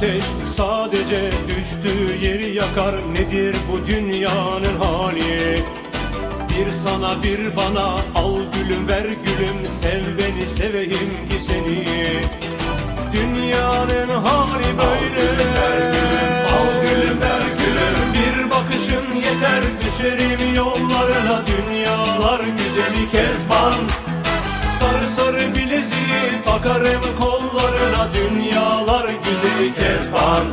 ateş sadece düştüğü yeri yakar. Nedir bu dünyanın hali? Bir sana bir bana al gülüm ver gülüm. Sev beni seveyim ki seni. Dünyanın hali böyle. Al gülüm ver gülüm. Bir bakışın yeter. Düşerim yollarına. Dünyalar güzeli kezban. Sarı sarı bileziği takarım güzeli kezban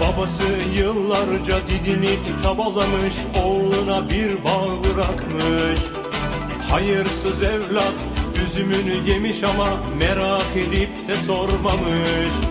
Babası yıllarca didinip çabalamış Oğluna bir bağ bırakmış. Hayırsız evlat üzümünü yemiş ama Merak edip de sormamış